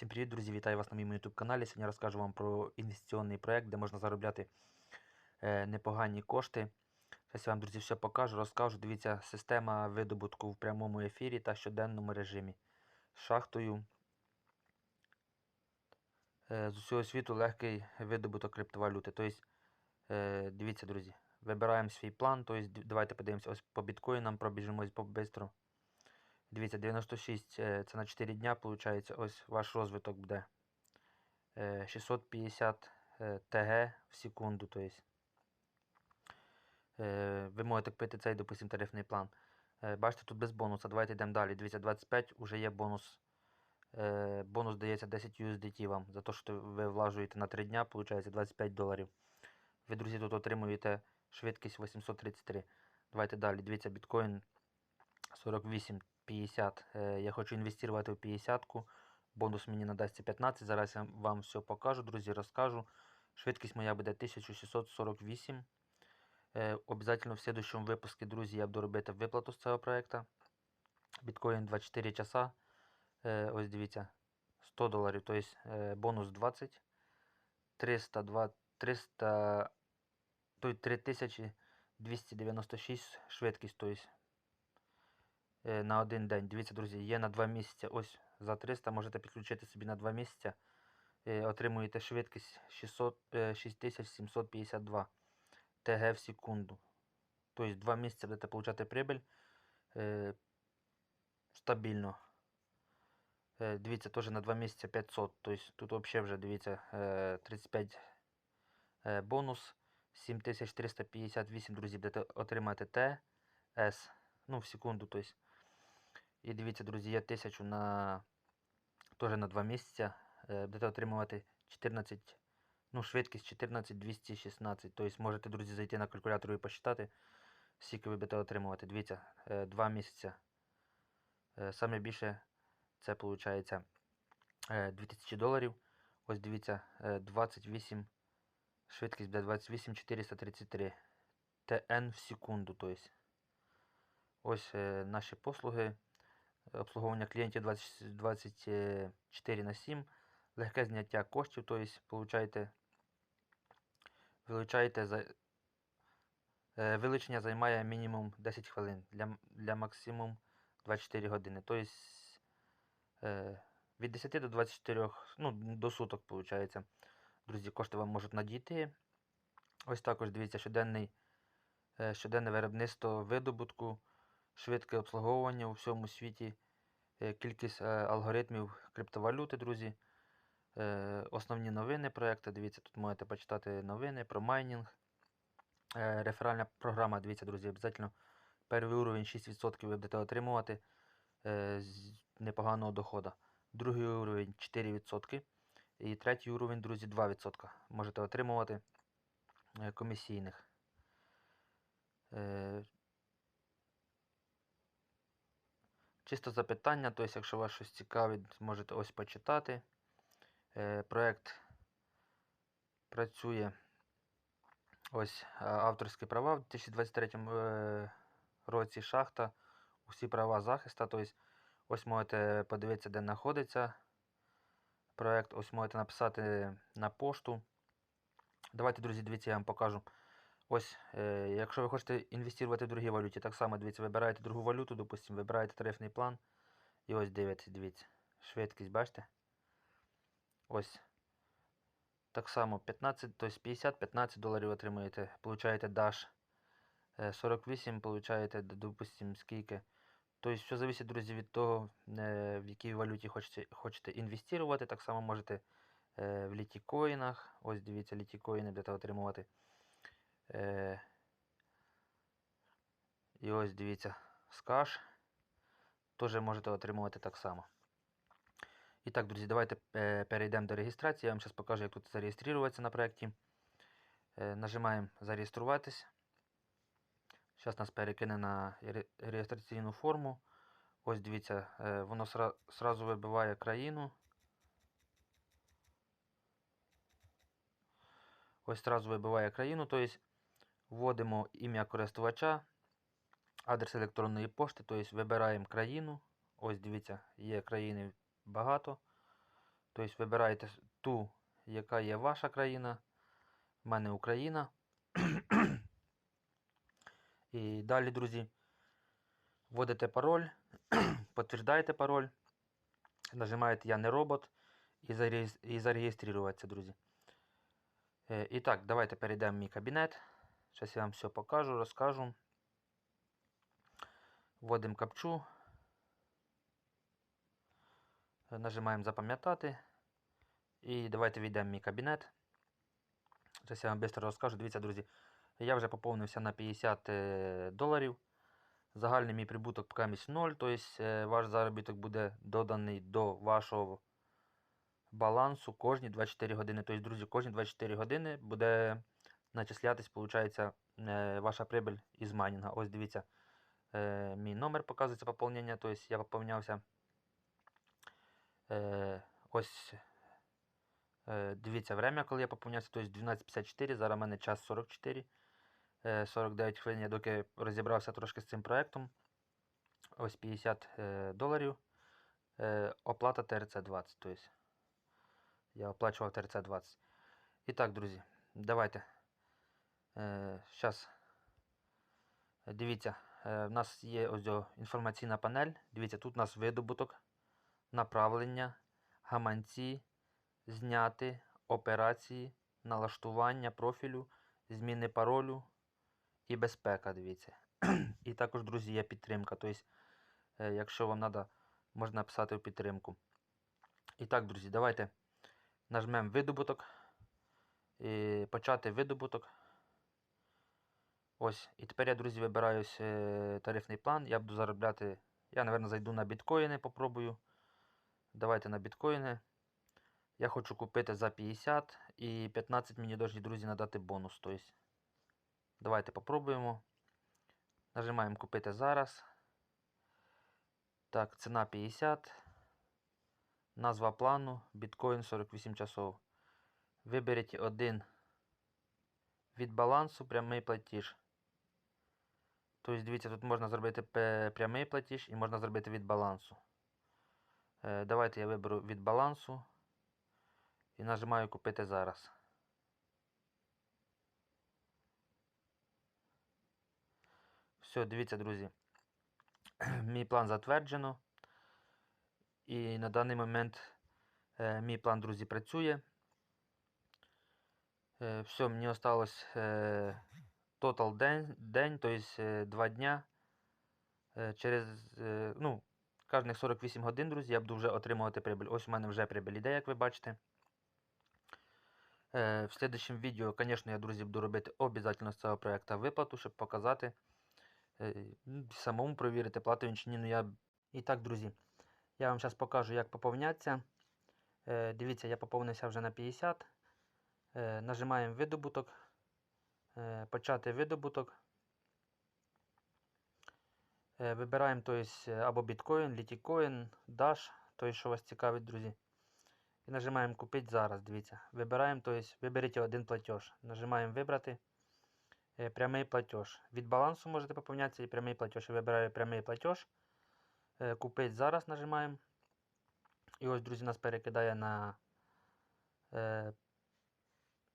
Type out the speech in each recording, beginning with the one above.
Всім привіт, друзі! Вітаю вас на моєму YouTube каналі. Сьогодні розкажу вам про інвестиційний проект, де можна заробляти е, непогані кошти. Зараз я вам, друзі, все покажу, розкажу. Дивіться, система видобутку в прямому ефірі та щоденному режимі. З шахтою. З усього світу легкий видобуток криптовалюти. Тобто, е, дивіться, друзі, вибираємо свій план. Тобто, давайте подивимося ось по біткоїнам, пробіжимось побистро. Дивіться, 96 е, це на 4 дня, виходить, ось ваш розвиток буде е, 650 е, ТГ в секунду. Е, Ви можете купити цей, допустим, тарифний план. Е, Бачите, тут без бонуса. Давайте йдемо далі. Дивіться, 25 вже є бонус. Е, Бонус дається 10 USDT вам за те, що ви влажуєте на 3 дня, виходить 25 доларів. Ви, друзі, тут отримуєте швидкість 833. Давайте далі. Дивіться, біткоін 48. 50. Е, Я хочу інвестувати в 50-ку. Бонус мені надасться 15. Зараз я вам все покажу, друзі, розкажу. Швидкість моя буде 1648. Е, Обязательно в следующем випуску, друзі, я буду робити виплату з цього проекту. Біткоін 24 часа. Е, Ось дивіться. 100 доларів, тобто бонус 20. 302, 300, 3296 швидкість, тобто на один день. Дивіться, друзі, є на 2 місяці. Ось за 300 можете підключити собі на 2 місяці. Е, Отримуєте швидкість 600, е, 6752 ТГ в секунду. Тобто 2 місяці будете отримати прибыль е, стабільно. Е, Дивіться, теж на 2 місяці 500. Тобто тут взагалі вже дивіться е, 35 е, бонус. 7358, друзі, будете отримати ТС. Ну, в секунду, тобто. І дивіться, друзі, є 1000 на теж на 2 місяці. Е, Будете отримувати 14, ну, швидкість 14216. Тобто можете, друзі, зайти на калькулятор і посчитати, скільки ви будете отримувати. Дивіться, 2 місяці. Е, Саме більше це виходить 2000 доларів. Ось дивіться, е, 28, швидкість буде 28 433 ТН в секунду. Тобто. Ось е, наші послуги. Обслуговування клієнтів 20, 24 на 7. Легке зняття коштів, тобто получаєте, вилучаєте за, е, вилучення займає мінімум 10 хвилин, для, для максимум 24 години. Тобто е, від 10 до 24, ну, до суток, виходить. Друзі, кошти вам можуть надійти. Ось також дивіться щоденний, е, щоденне виробництво видобутку швидке обслуговування у всьому світі, е, кількість е, алгоритмів криптовалюти, друзі. Е, Основні новини проєкту. Дивіться, тут можете почитати новини про майнінг. Реферальна програма, дивіться, друзі, обов'язково перший уровень 6% ви будете отримувати з непоганого доходу. Другий уровень 4%. І третій уровень, друзі, 2%. Можете отримувати комісійних. Е, Чисто запитання, тобто, якщо вас щось цікавить, можете ось почитати. Е, проект працює ось авторські права в 2023 е, році шахта. Усі права захисту. Тобто, ось можете подивитися, де знаходиться проект. Ось можете написати на пошту. Давайте, друзі, дивіться, я вам покажу. Ось, е, якщо ви хочете інвестувати в другій валюті, так само дивіться, вибираєте другу валюту, допустимо, вибираєте тарифний план. І ось дивіться, дивіться. Швидкість, бачите? Ось. Так само 15, тобто 50-15 доларів отримуєте. Получаєте Dash. Е, 48 получаєте, допустимо, скільки. Тобто, все залежить, друзі, від того, е, в якій валюті хочете, хочете інвестувати. Так само можете е, в літікоїнах. Ось дивіться, літікоїни будете отримувати. Е, І ось дивіться, скаш. Теж можете отримувати так само. І так, друзі, давайте е, перейдемо до реєстрації. Я вам зараз покажу, як тут зареєструватися на проєкті. Е, Нажимаємо зареєструватись. Зараз нас перекине на реєстраційну форму. Ось дивіться, е, воно сра- сразу вибиває країну. Ось сразу вибиває країну, тобто вводимо ім'я користувача, адрес електронної пошти, тобто вибираємо країну. Ось дивіться, є країни багато. Тобто вибираєте ту, яка є ваша країна. У мене Україна. І далі, друзі, вводите пароль, підтверждаєте пароль, нажимаєте Я не робот і, зареєс- зареєструватися, друзі. Е, І так, давайте перейдемо в мій кабінет. Зараз я вам все покажу, розкажу. Вводимо капчу. Нажимаємо запам'ятати. І давайте війдемо в мій кабінет. Зараз я вам швидко розкажу. Дивіться, друзі, я вже поповнився на 50 е, доларів. Загальний мій прибуток поки 0, тобто е, ваш заробіток буде доданий до вашого балансу кожні 24 години. Тобто, друзі, кожні 24 години буде начислятись, виходить, е, ваша прибыль із майнінга. Ось дивіться, е, мій номер показується поповнення, тобто я поповнявся. Е, ось е, дивіться время, коли я поповнявся, тобто 12.54, зараз в мене час 44. е, 49 хвилин, я доки розібрався трошки з цим проектом. Ось 50 е, доларів. Оплата ТРЦ-20. Тобто я оплачував ТРЦ-20. І так, друзі, давайте. Зараз. Дивіться, е, в нас є ось інформаційна панель. Дивіться, тут у нас видобуток, направлення, гаманці, зняти, операції, налаштування профілю, зміни паролю і безпека. Дивіться. І також, друзі, є підтримка. Тобто, е, якщо вам треба, можна написати в підтримку. І так, друзі, давайте нажмемо видобуток. І почати видобуток. Ось. І тепер я, друзі, вибираю е, тарифний план. Я буду заробляти. Я, напевно, зайду на біткоїни, попробую. Давайте на біткоїни. Я хочу купити за 50 і 15 мені должні, друзі, надати бонус. Тобто, давайте попробуємо. Нажимаємо купити зараз. Так, ціна 50. Назва плану. Біткоін 48 часов. Виберіть один від балансу прямий платіж. Тобто, дивіться, тут можна зробити прямий платіж і можна зробити від балансу. Е, давайте я виберу від балансу і нажимаю купити зараз. Все, дивіться, друзі. Мій план затверджено. І на даний момент е, мій план, друзі, працює. Е, все, мені осталось тотал день, день тобто е, 2 дня. Е, через, е, ну, кожних 48 годин, друзі, я буду вже отримувати прибіль. Ось у мене вже прибіль іде, як ви бачите. Е, в слідчому відео, звісно, я, друзі, буду робити обов'язково з цього проєкту виплату, щоб показати, е, ну, самому провірити, плату він чи ні. Ну, я... І так, друзі, я вам зараз покажу, як поповнятися. Е, дивіться, я поповнився вже на 50. Е, нажимаємо видобуток, почати видобуток. Е, вибираємо то е, або біткоін, літікоін, Dash, той, що вас цікавить, друзі. І нажимаємо купити зараз. Дивіться. Вибираємо, то есть, виберіть один платеж. Нажимаємо вибрати е, прямий платеж. Від балансу можете поповнятися і прямий платеж. Я вибираю прямий платеж. Е, купити зараз нажимаємо. І ось, друзі, нас перекидає на, е,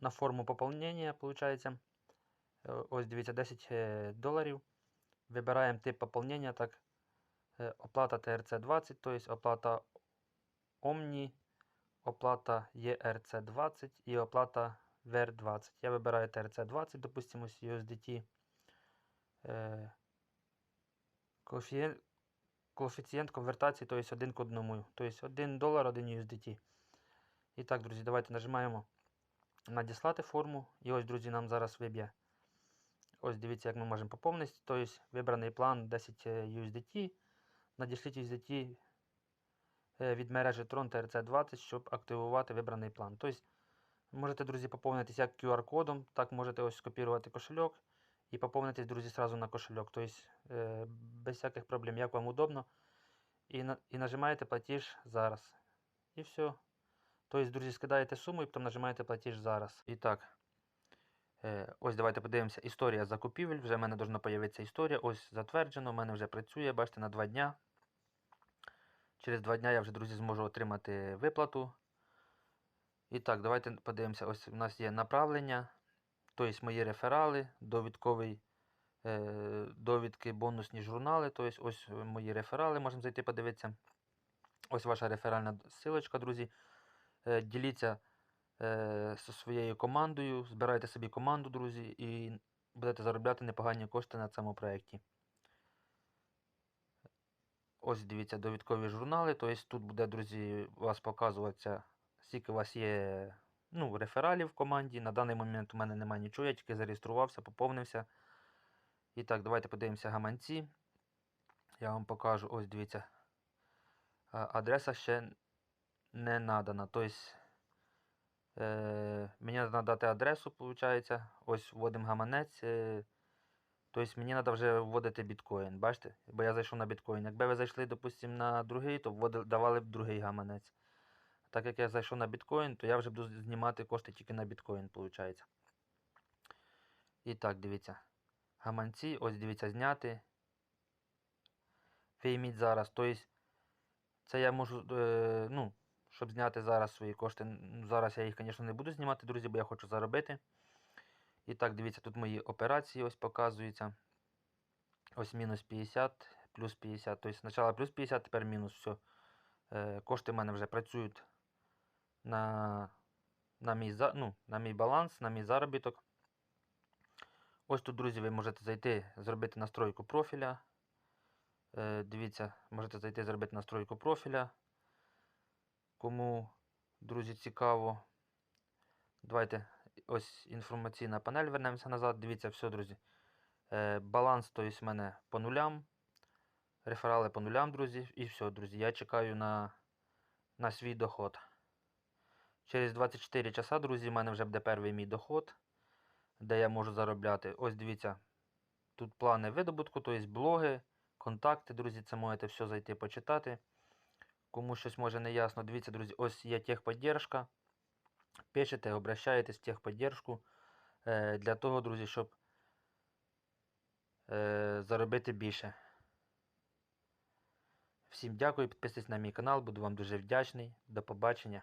на форму поповнення, виходить. Е, Ось дивіться, 10 е, доларів. Вибираємо тип поповнення, так, е, оплата TRC20, тобто оплата Omni, оплата ERC20 і оплата VR20. Я вибираю TRC20, допустимо, USDT. Е, коефіцієнт конвертації, тобто 1 к 1. Тобто 1 долар, 1 USDT. І так, друзі, давайте нажимаємо надіслати форму. І ось, друзі, нам зараз виб'є. Ось дивіться, як ми можемо поповнити. Тобто вибраний план 10 е, USDT. Надішліть USDT е, від мережі Tron TRC20, щоб активувати вибраний план. Тобто можете, друзі, поповнитись як QR-кодом, так можете ось скопірувати кошельок і поповнитись, друзі, сразу на кошельок. Тобто без всяких проблем, як вам удобно. І, і нажимаєте платіж зараз. І все. Тобто, друзі, скидаєте суму і потім нажимаєте платіж зараз. І так. Е, Ось давайте подивимося. Історія закупівель. Вже в мене должна появитися історія. Ось затверджено, в мене вже працює, бачите, на 2 дня. Через 2 дня я вже, друзі, зможу отримати виплату. І так, давайте подивимося. Ось у нас є направлення, тобто мої реферали, довідковий, е, довідки, бонусні журнали. Тобто ось мої реферали, можемо зайти подивитися. Ось ваша реферальна силочка, друзі. Е, діліться зі своєю командою, збирайте собі команду, друзі, і будете заробляти непогані кошти на цьому проєкті. Ось дивіться, довідкові журнали. Тобто тут буде, друзі, у вас показуватися, скільки у вас є ну, рефералів в команді. На даний момент у мене немає нічого, я тільки зареєструвався, поповнився. І так, давайте подивимося гаманці. Я вам покажу, ось дивіться. Адреса ще не надана. Тобто е, мені треба дати адресу, виходить. Ось вводимо гаманець. Тобто мені треба вже вводити біткоін. Бачите? Бо я зайшов на біткоін. Якби ви зайшли, допустимо, на другий, то давали б другий гаманець. Так як я зайшов на біткоін, то я вже буду знімати кошти тільки на біткоін, виходить. І так, дивіться. Гаманці, ось дивіться, зняти. Вийміть зараз. Тобто, це я можу, е, ну, щоб зняти зараз свої кошти. н- Зараз я їх, звісно, не буду знімати, друзі, бо я хочу заробити. І так, дивіться, тут мої операції ось показуються. Ось мінус 50, плюс 50. Тобто спочатку плюс 50, тепер мінус. Все. Кошти в мене вже працюють на, на, мій, ну, на мій баланс, на мій заробіток. Ось тут, друзі, ви можете зайти, зробити настройку профіля. Е, дивіться, можете зайти зробити настройку профіля. Кому, друзі, цікаво. Давайте ось інформаційна панель вернемося назад. Дивіться, все, друзі. Е, баланс, то есть, в мене по нулям. Реферали по нулям, друзі. І все, друзі. Я чекаю на, на свій доход. Через 24 часа, друзі, в мене вже буде перший мій доход, де я можу заробляти. Ось дивіться. Тут плани видобутку, тобто блоги, контакти, друзі, це можете все зайти почитати. Кому щось може не ясно, дивіться, друзі, ось є техподдержка. Пишете, обращаєтесь в техподдержку е, для того, друзі, щоб е, заробити більше. Всім дякую, підписуйтесь на мій канал, буду вам дуже вдячний. До побачення.